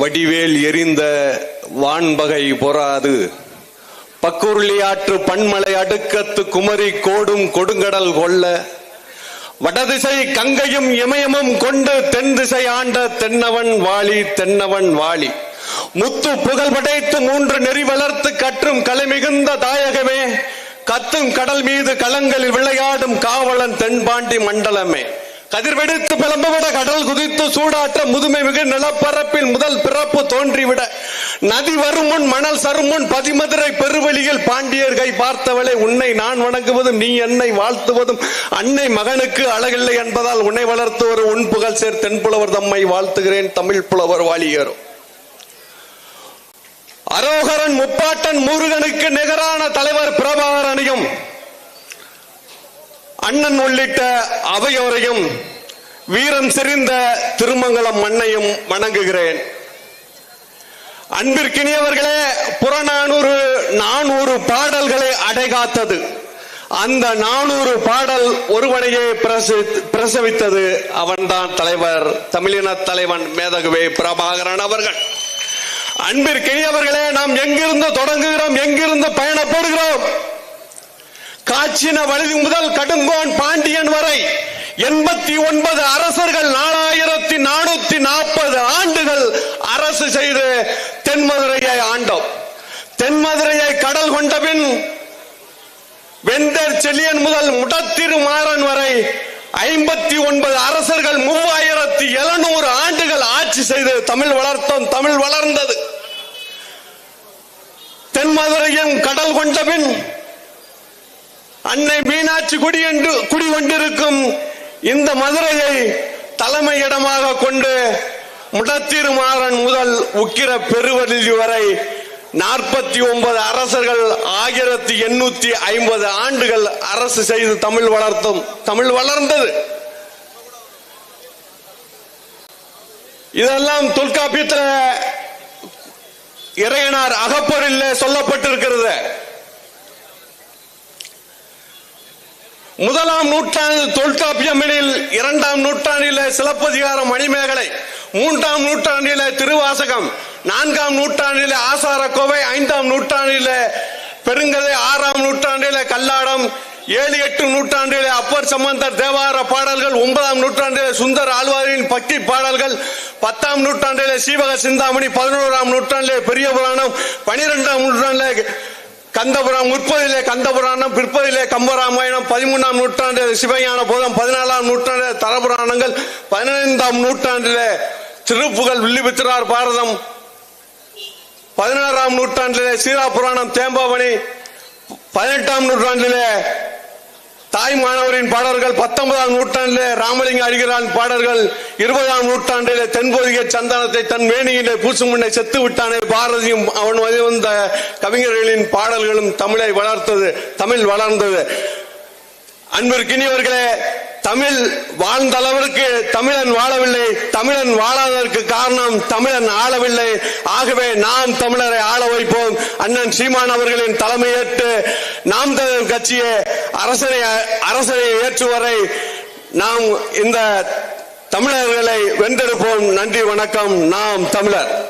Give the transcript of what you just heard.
வடிவேல் எரிந்த வான்பகை பொறாது. பக்குருளியாற்று பன்மலை அடுக்கத்து குமரி கோடும் கொடுங்கடல் கொள்ள. வடதிசை கங்கையும் இமயமும் கொண்டு தென் திசை ஆண்ட தென்னவன் வாளி தென்னவன் வாளி. முத்து புகழ் படைத்து மூன்று நெறி வளர்த்து கற்றும் கலை மிகுந்த தாயகமே. கத்தும் கடல் மீது களங்களில் விளையாடும் காவலன் தென்பாண்டி மண்டலமே. கதிர்வெடித்து பிளம்புவிட கடல் குதித்து சூடாற்ற முதுமை மிகு நிலப்பரப்பில் முதல் பிறப்பு தோன்றிவிட. நதி வருமுன் மணல் சருமுன் பதிமதுரை பெருவெளியில் பாண்டியர் கை பார்த்தவளை உன்னை நான் வணங்குவதும் நீ என்னை வாழ்த்துவதும். அன்னை மகனுக்கு அழகில்லை என்பதால் உன்னை வளர்த்து ஒரு உன் புகழ் சேர் தென்புலவர் தம்மை வாழ்த்துகிறேன் தமிழ் புலவர் வாழியரும் அரோகரன் முப்பாட்டன் முருகனுக்கு நிகரான தலைவர் பிரபாகரனையும் அண்ணன் உள்ளிட்ட அவையோரையும் வீரம் செறிந்த திருமங்கலம் மண்ணையும் வணங்குகிறேன். அன்பிற்கினியவர்களே புறநானூறு நானூறு பாடல்களை அடைகாத்தது அந்த நானூறு பாடல் ஒருவனையே பிரசவித்தது அவன்தான் தலைவர் தமிழின தலைவன் மேதகுவே பிரபாகரன் அவர்கள். அன்பிற்கினியவர்களே நாம் எங்கிருந்து தொடங்குகிறோம் எங்கிருந்து பயணப்படுகிறோம்? காச்சின வழுதி முதல் கடுங்கோன் பாண்டியன் வரை எண்பத்தி ஒன்பது அரசர்கள் நாலாயிரத்தி நானூத்தி நாற்பது ஆண்டுகள் அரசு செய்து தென்மதுரையை ஆண்டோம். தென்மதுரையை கடல் கொண்டபின் வெந்தர் செல்லியன் முதல் முடத்திரு மாறன் வரை ஐம்பத்தி ஒன்பது அரசர்கள் மூவாயிரத்தி எழுநூறு ஆண்டுகள் ஆட்சி செய்து தமிழ் வளர்த்தோம். தமிழ் வளர்ந்தது. தென்மதுரையும் கடல் கொண்டபின் அன்னை மீனாட்சி குடி என்று குடிகொண்டிருக்கும் இந்த மதுரையை தலைமையிடமாக கொண்டு முடத்திருமாறன் முதல் உக்கிர பெருவெளி வரை நாற்பத்தி ஒன்பது அரசர்கள் ஆயிரத்தி எண்ணூத்தி ஐம்பது ஆண்டுகள் அரசு செய்து தமிழ் வளர்த்தும் தமிழ் வளர்ந்தது. இதெல்லாம் தொல்காப்பியத்தில் இறையனார் அகப்பொருளில் சொல்லப்பட்டிருக்கிறது. முதலாம் நூற்றாண்டு தொல்காப்பியமெனில் இரண்டாம் நூற்றாண்டில சிலப்பதிகார மணிமேகலை மூன்றாம் நூற்றாண்டில திருவாசகம் நான்காம் நூற்றாண்டில ஆசாரக்கோவை ஐந்தாம் நூற்றாண்டில பெருங்கதை ஆறாம் நூற்றாண்டில கல்லாடம் ஏழு எட்டு நூற்றாண்டிலே அப்பர் சம்பந்தர் தேவார பாடல்கள் ஒன்பதாம் நூற்றாண்டிலே சுந்தர் ஆழ்வாரின் பக்தி பாடல்கள் பத்தாம் நூற்றாண்டிலே சீவக சிந்தாமணி பதினோராம் நூற்றாண்டிலே பெரிய புராணம் பனிரெண்டாம் நூற்றாண்டிலே கந்தபுரம் முற்பதிலே கந்தபுராணம் பிற்பதிலே கம்பராமாயணம் பதிமூணாம் நூற்றாண்டு சிவஞான போதம் பதினாலாம் நூற்றாண்டு தரபுராணங்கள் பதினைந்தாம் நூற்றாண்டிலே திருப்புகழ் வில்லிபுத்திரார் பாரதம் பதினாறாம் நூற்றாண்டிலே சீரா புராணம் தேம்பாவணி பதினெட்டாம் நூற்றாண்டிலே தாய் மாணவரின் பாடல்கள் பத்தொன்பதாம் நூற்றாண்டிலே ராமலிங்க அடிகளான் பாடல்கள் இருபதாம் நூற்றாண்டிலே தென்பொதிகை சந்தானத்தை தன் மேனியிலே பூசும் முன்னே செத்து விட்டானே. பாரதியும் அவன் வந்த கவிஞர்களின் பாடல்களும் தமிழை வளர்த்தது தமிழ் வளர்ந்தது. அன்பிற்கினியவர்களே தமிழ் வாழ்ந்த அளவிற்கு தமிழன் வாழவில்லை தமிழன் வாழாததற்கு காரணம் தமிழன் ஆளவில்லை. ஆகவே நாம் தமிழரை ஆள வைப்போம். அண்ணன் சீமான் அவர்களின் தலைமையேற்று நாம் தமிழர் கட்சியை அரசனை அரசனை ஏற்றுவரை நாம் இந்த தமிழர்களை வென்றெடுப்போம். நன்றி வணக்கம். நாம் தமிழர்.